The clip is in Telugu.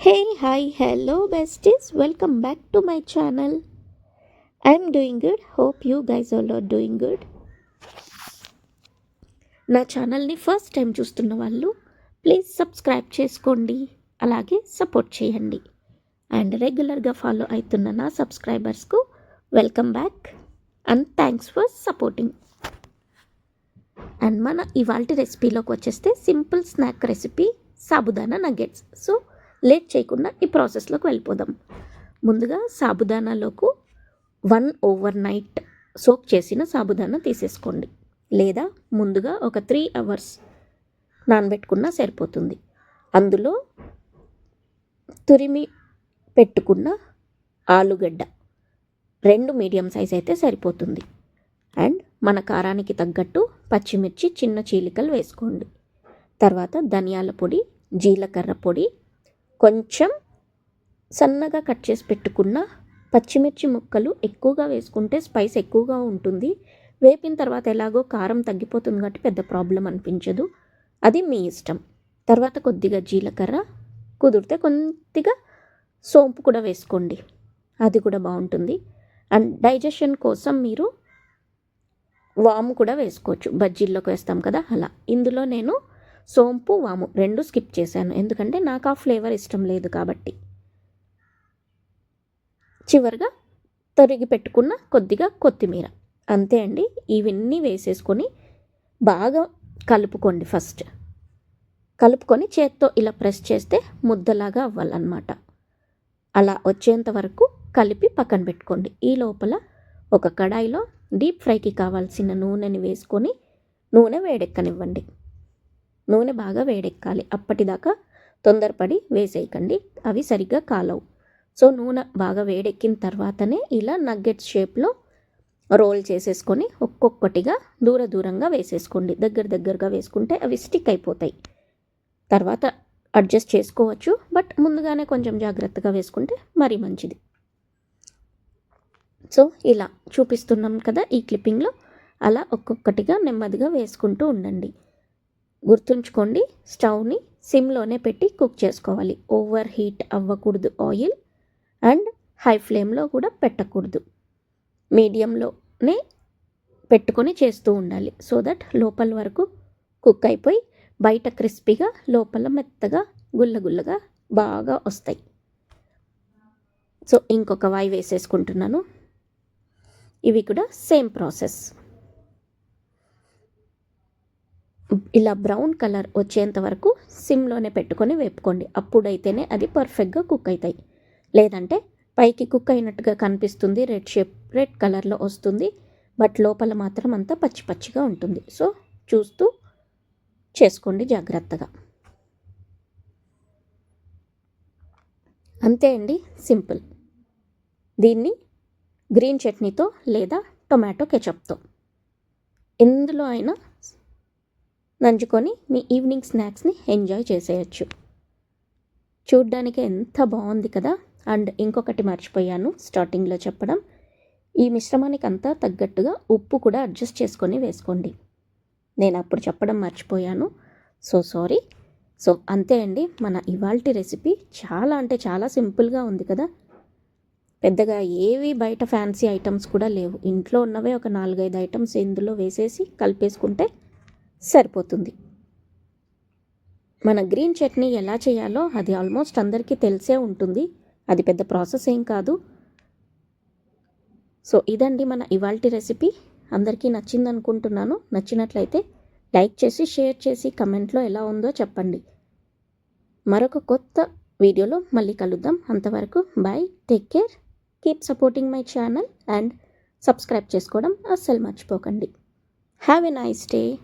Hey hi hello besties. Welcome back to my channel I'm doing good hope you guys all are doing good నా ఛానల్ని ఫస్ట్ టైం చూస్తున్న వాళ్ళు ప్లీజ్ సబ్స్క్రైబ్ చేసుకోండి. అలాగే సపోర్ట్ చేయండి. అండ్ రెగ్యులర్గా ఫాలో అవుతున్న నా సబ్స్క్రైబర్స్కు welcome back and thanks for supporting and మన ఇవాళ రెసిపీలోకి వచ్చేస్తే simple snack recipe sabudana nuggets so late చేయకుండా ఈ ప్రాసెస్లోకి వెళ్ళిపోదాం. ముందుగా సాబుదానాలోకి వన్ ఓవర్ నైట్ సోక్ చేసిన సాబుదానా తీసేసుకోండి. లేదా ముందుగా ఒక త్రీ అవర్స్ నానబెట్టుకున్నా సరిపోతుంది. అందులో తురిమి పెట్టుకున్న ఆలుగడ్డ రెండు మీడియం సైజ్ అయితే సరిపోతుంది. అండ్ మన కారానికి తగ్గట్టు పచ్చిమిర్చి చిన్న చీలికలు వేసుకోండి. తర్వాత ధనియాల పొడి జీలకర్ర పొడి కొంచెం సన్నగా కట్ చేసి పెట్టుకున్న పచ్చిమిర్చి ముక్కలు ఎక్కువగా వేసుకుంటే స్పైస్ ఎక్కువగా ఉంటుంది. వేపిన తర్వాత ఎలాగో కారం తగ్గిపోతుంది కాబట్టి పెద్ద ప్రాబ్లం అనిపించదు. అది మీ ఇష్టం. తర్వాత కొద్దిగా జీలకర్ర కుదిరితే కొద్దిగా సోంపు కూడా వేసుకోండి. అది కూడా బాగుంటుంది. అండ్ డైజెషన్ కోసం మీరు వాము కూడా వేసుకోవచ్చు. బజ్జీల్లోకి వేస్తాం కదా అలా. ఇందులో నేను సోంపు వాము రెండు స్కిప్ చేశాను. ఎందుకంటే నాకు ఆ ఫ్లేవర్ ఇష్టం లేదు కాబట్టి. చివరిగా తరిగి పెట్టుకున్న కొద్దిగా కొత్తిమీర. అంతే అండి. ఇవన్నీ వేసేసుకొని బాగా కలుపుకోండి ఫస్ట్. కలుపుకొని చేత్తో ఇలా ప్రెస్ చేస్తే ముద్దలాగా అవ్వాలన్నమాట. అలా వచ్చేంత వరకు కలిపి పక్కన పెట్టుకోండి. ఈ లోపల ఒక కడాయిలో డీప్ ఫ్రైకి కావాల్సిన నూనెని వేసుకొని నూనె వేడెక్కనివ్వండి. నూనె బాగా వేడెక్కాలి. అప్పటిదాకా తొందరపడి వేసేయకండి. అవి సరిగ్గా కాలవు. సో నూనె బాగా వేడెక్కిన తర్వాతనే ఇలా నగ్గెట్స్ షేప్లో రోల్ చేసేసుకొని ఒక్కొక్కటిగా దూర దూరంగా వేసేసుకోండి. దగ్గర దగ్గరగా వేసుకుంటే అవి స్టిక్ అయిపోతాయి. తర్వాత అడ్జస్ట్ చేసుకోవచ్చు. బట్ ముందుగానే కొంచెం జాగ్రత్తగా వేసుకుంటే మరీ మంచిది. సో ఇలా చూపిస్తున్నాం కదా ఈ క్లిప్పింగ్లో. అలా ఒక్కొక్కటిగా నెమ్మదిగా వేసుకుంటూ ఉండండి. గుర్తుంచుకోండి స్టవ్ని సిమ్లోనే పెట్టి కుక్ చేసుకోవాలి. ఓవర్ హీట్ అవ్వకూడదు ఆయిల్ అండ్ హై ఫ్లేమ్లో కూడా పెట్టకూడదు. మీడియంలోనే పెట్టుకొని చేస్తూ ఉండాలి. సో దట్ లోపల వరకు కుక్ అయిపోయి బయట క్రిస్పీగా లోపల మెత్తగా గుల్లగుల్లగా బాగా వస్తాయి. సో ఇంకొక వాయి వేసేసుకుంటున్నాను. ఇవి కూడా సేమ్ ప్రాసెస్. ఇలా బ్రౌన్ కలర్ వచ్చేంత వరకు సిమ్లోనే పెట్టుకొని వేపుకోండి. అప్పుడైతేనే అది పర్ఫెక్ట్గా కుక్ అవుతాయి లేదంటే పైకి కుక్ అయినట్టుగా కనిపిస్తుంది రెడ్ షేప్ రెడ్ కలర్లో వస్తుంది బట్ లోపల మాత్రం అంతా పచ్చి పచ్చిగా ఉంటుంది. సో చూస్తూ చేసుకోండి జాగ్రత్తగా. అంతే అండి సింపుల్. దీన్ని గ్రీన్ చట్నీతో లేదా టొమాటో కెచప్తో. ఎందులో అయినా నంచుకొని మీ ఈవినింగ్ స్నాక్స్ని ఎంజాయ్ చేసేయచ్చు. చూడ్డానికి ఎంత బాగుంది కదా! అండ్ ఇంకొకటి మర్చిపోయాను స్టార్టింగ్లో చెప్పడం. ఈ మిశ్రమానికి అంతా తగ్గట్టుగా ఉప్పు కూడా అడ్జస్ట్ చేసుకొని వేసుకోండి. నేను అప్పుడు చెప్పడం మర్చిపోయాను. So sorry. సో అంతే అండి. మన ఇవాల్టి రెసిపీ చాలా అంటే చాలా సింపుల్గా ఉంది కదా! పెద్దగా ఏవి బయట ఫ్యాన్సీ ఐటమ్స్ కూడా లేవు. ఇంట్లో ఉన్నవే ఒక నాలుగైదు ఐటమ్స్ ఇందులో వేసేసి కలిపేసుకుంటే సరిపోతుంది. మన గ్రీన్ చట్నీ ఎలా చేయాలో అది ఆల్మోస్ట్ అందరికీ తెలిసే ఉంటుంది. అది పెద్ద ప్రాసెస్ ఏం కాదు. సో ఇదండి మన ఇవాల్టి రెసిపీ. అందరికీ నచ్చింది అనుకుంటున్నాను నచ్చినట్లయితే లైక్ చేసి షేర్ చేసి కమెంట్లో ఎలా ఉందో చెప్పండి. మరొక కొత్త వీడియోలో మళ్ళీ కలుద్దాం. అంతవరకు bye take care keep supporting my channel and subscribe చేసుకోవడం అస్సలు మర్చిపోకండి. Have a nice day.